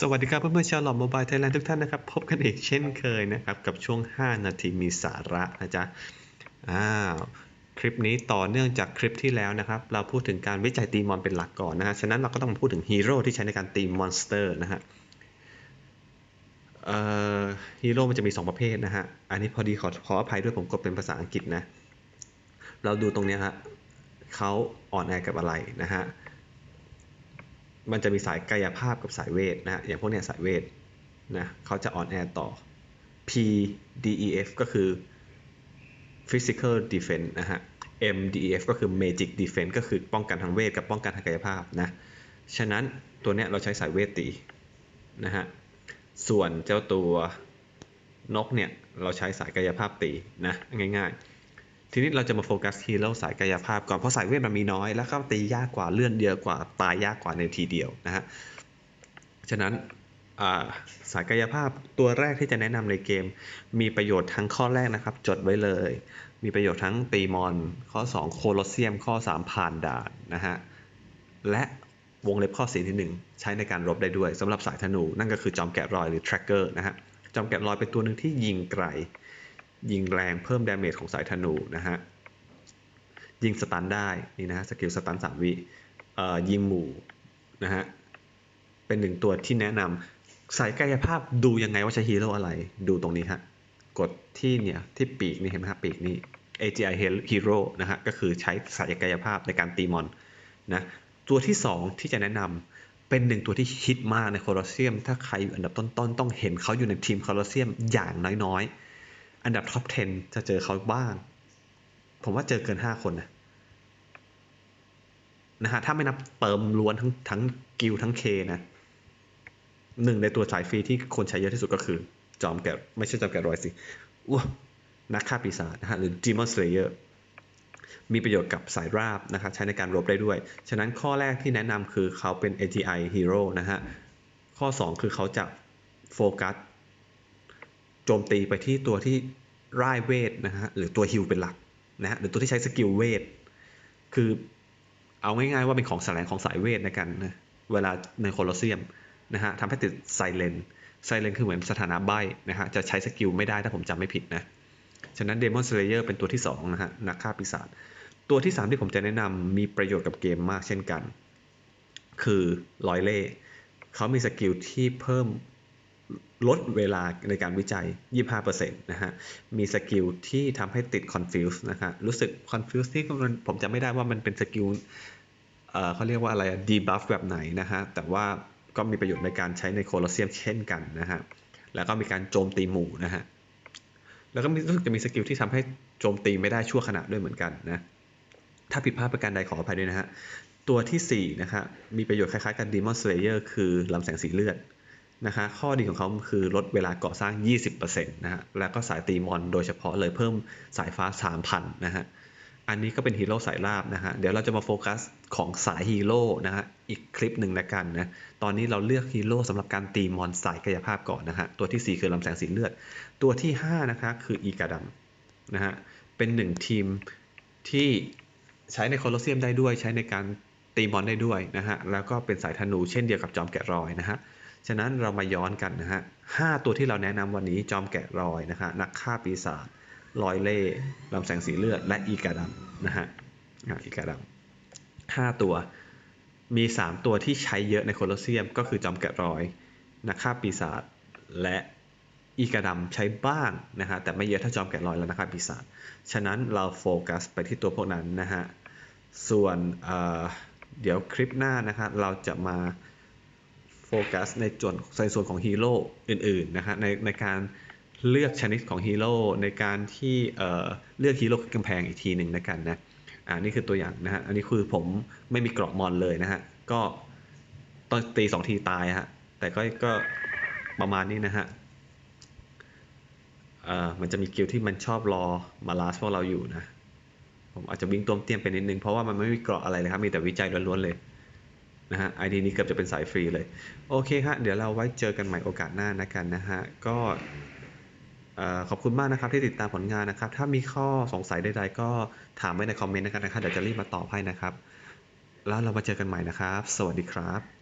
สวัสดีครับเพื่อนๆชาวหลอมโมบายไทยแลนด์ทุกท่านนะครับ พบกันอีกเช่นเคยนะครับ กับช่วง 5 นาทีมีสาระนะจ๊ะอ้าวคลิปนี้ต่อเนื่องจากคลิปที่แล้วนะครับ เราพูดถึงการวิจัยตีมอนเป็นหลักก่อนนะฮะฉะนั้นเราก็ต้องมาพูดถึงฮีโร่ที่ใช้ในการตีมอนสเตอร์นะฮะเอ่อฮีโร่มันจะมี 2 ประเภทนะฮะ อันนี้พอดีขอขออภัยด้วยผมกดเป็นภาษาอังกฤษนะ เราดูตรงนี้ฮะเขาอ่อนแอกับอะไรนะฮะ มันจะมีสายกายภาพกับสายเวทนะฮะอย่างพวกเนี้ยสายเวทนะเขาจะออนแอร์ต่อ P D E F ก็คือ physical defense นะฮะ M D E F ก็คือ magic defense ก็คือป้องกันทางเวทกับป้องกันทางกายภาพนะ ฉะนั้นตัวเนี้ยเราใช้สายเวทตีนะฮะ ส่วนเจ้าตัวนกเนี่ย เราใช้สายกายภาพตีนะง่ายๆ ทีนี้เราจะมาโฟกัสฮีโร่สายกายภาพก่อน เพราะสายเวทมันมีน้อย แล้วก็ตียากกว่าเลื่อนเยอะกว่าตายยากกว่าในทีเดียวนะฮะ ฉะนั้นสายกายภาพตัวแรกที่จะแนะนำในเกม มีประโยชน์ทั้งข้อแรกนะครับ จดไว้เลย มีประโยชน์ทั้งตีมอน ข้อ 2 โคลอสเซียม ข้อ 3 ผ่านด่านนะฮะ และวงเล็บข้อ4ที่ 1 ใช้ในการรบได้ด้วยสำหรับสายธนู นั่นก็คือจอมแกะรอยหรือ tracker นะฮะจอมแกะรอยเป็นตัวหนึ่งที่ยิงไกล ยิงแรงเพิ่มดาเมจของสายธนูนะฮะ ยิงสตันได้นี่นะฮะสกิลสตันสามวิยิงหมู่นะฮะ เป็นหนึ่งตัวที่แนะนำสายกายภาพดูยังไงว่าใช้ฮีโร่อะไร ดูตรงนี้ฮะ กดที่เนี่ยที่ปีกนี่เห็นไหมครับปีกนี่ AGI Hero นะฮะ ก็คือใช้สายกายภาพในการตีมอนนะตัวที่ 2 ที่จะแนะนำเป็นหนึ่งตัวที่ฮิตมากในโคลอสเซียม ถ้าใครอยู่อันดับต้นๆ ต้องเห็นเขาอยู่ในทีมโคลอสเซียมอย่างน้อยๆ อันดับท็อป 10 จะเจอเขาบ้าง ผมว่าเจอเกิน 5 คนนะนะฮะถ้าไม่นับเติมล้วนทั้งทั้งกิลทั้งเคนะหนึ่งในตัวสายฟรีที่คนใช้เยอะที่สุดก็คือ จอมแกะไม่ใช่จอมแกะรอยสิอ้วนักฆ่าปีศาจนะฮะหรือ Demon Slayer มีประโยชน์กับสายราบนะครับใช้ในการรบได้ด้วย ฉะนั้นข้อแรกที่แนะนำคือเขาเป็น AGI Hero นะฮะ ข้อ 2 คือเขาจะโฟกัส โจมตีไปที่ตัวที่ร่ายเวทนะฮะหรือตัวฮิลเป็นหลักนะฮะหรือตัวที่ใช้สกิลเวทคือเอาง่ายๆว่าเป็นของแสลงของสายเวทในกันนะเวลาในโคลอสเซียมนะฮะทำให้ติดไซเลนไซเลนคือเหมือนสถานะใบนะฮะจะใช้สกิลไม่ได้ถ้าผมจำไม่ผิดนะฉะนั้น Demon Slayer เป็นตัวที่2นะฮะนักฆ่าปีศาจตัวที่ 3 ที่ผมจะแนะนำมีประโยชน์กับเกมมากเช่นกัน คือลอยเล่เขามีสกิลที่เพิ่ม ลดเวลาในการวิจัย 25%นะฮะ มีสกิลที่ทำให้ติด confuse นะฮะ รู้สึก confuse ที่มันผมจะไม่ได้ว่ามันเป็นสกิลเขาเรียกว่าอะไร debuff แบบไหนนะฮะ แต่ว่าก็มีประโยชน์ในการใช้ในโคลอเซียมเช่นกันนะฮะ แล้วก็มีการโจมตีหมู่นะฮะ แล้วก็รู้สึกจะมีสกิลที่ทำให้โจมตีไม่ได้ชั่วขณะด้วยเหมือนกันนะ ถ้าผิดพลาดประการใดขออภัยด้วยนะฮะ ตัวที่4นะครับมีประโยชน์คล้ายๆกับ Demon Slayer คือลำแสงสีเลือด นะฮะข้อดีของเขาคือลดเวลาก่อสร้าง 20%นะฮะ แล้วก็สายตีมอนโดยเฉพาะเลยเพิ่มสายฟ้า 3,000 นะฮะ อันนี้ก็เป็นฮีโร่สายลาบนะฮะ เดี๋ยวเราจะมาโฟกัสของสายฮีโร่นะฮะ อีกคลิปหนึ่งนะกันนะ ตอนนี้เราเลือกฮีโร่สำหรับการตีมอนสายกายภาพก่อนนะฮะ ตัวที่ 4 คือลำแสงสีเลือด ตัวที่ 5 นะคะคืออีกาดัมนะฮะ เป็นหนึ่งทีมที่ใช้ในโคลอสเซียมได้ด้วย ใช้ในการตีมอนได้ด้วยนะฮะ แล้วก็เป็นสายธนูเช่นเดียวกับจอมแกะรอยนะฮะ ฉะนั้นเรามาย้อนกันนะฮะห้าตัวที่เราแนะนำวันนี้จอมแกะรอยนะฮะนักฆ่าปีศาจลอยเล่ลำแสงสีเลือด และอีกาดัมนะฮะอีกาดัมห้าตัว มีสามตัวที่ใช้เยอะในโคลอสเซียม ก็คือจอมแกะรอย นักฆ่าปีศาจและอีกาดัมใช้บ้างนะฮะแต่ไม่เยอะเท่าจอมแกะรอยและนักฆ่าปีศาจฉะนั้นเราโฟกัสไปที่ตัวพวกนั้นนะฮะส่วนเเดี๋ยวคลิปหน้านะฮะเราจะมา ฟกัสในส่วนในส่วนของฮีโร่อื่นๆนะฮะในในการเลือกชนิดของฮีโร่ในการที่เเลือกฮีโร่กำแพงอีกทีหนึ่งนะกันนะอ่านี่คือตัวอย่างนะฮะอันนี้คือผมไม่มีเกราะมอนเลยนะฮะก็ต้องตีสองทีตายฮะแต่ก็ก็ประมาณนี้นะฮะเอ่อมันจะมีกิลที่มันชอบรอมาลาสพวกเราอยู่นะผมอาจจะวิ่งตัวเตี้ยมไปนิดนึงเพราะว่ามันไม่มีเกราะอะไรเลยครับมีแต่วิจัยล้วนๆเลย นะฮะไอดีนี้เกือบจะเป็นสายฟรีเลย โอเคฮะเดี๋ยวเราไว้เจอกันใหม่โอกาสหน้านะกันนะฮะก็ขอบคุณมากนะครับที่ติดตามผลงานนะครับ ถ้ามีข้อสงสัยใดๆก็ถามไว้ในคอมเมนต์นะครับเดี๋ยวจะรีบมาตอบให้นะครับ แล้วเรามาเจอกันใหม่นะครับ สวัสดีครับ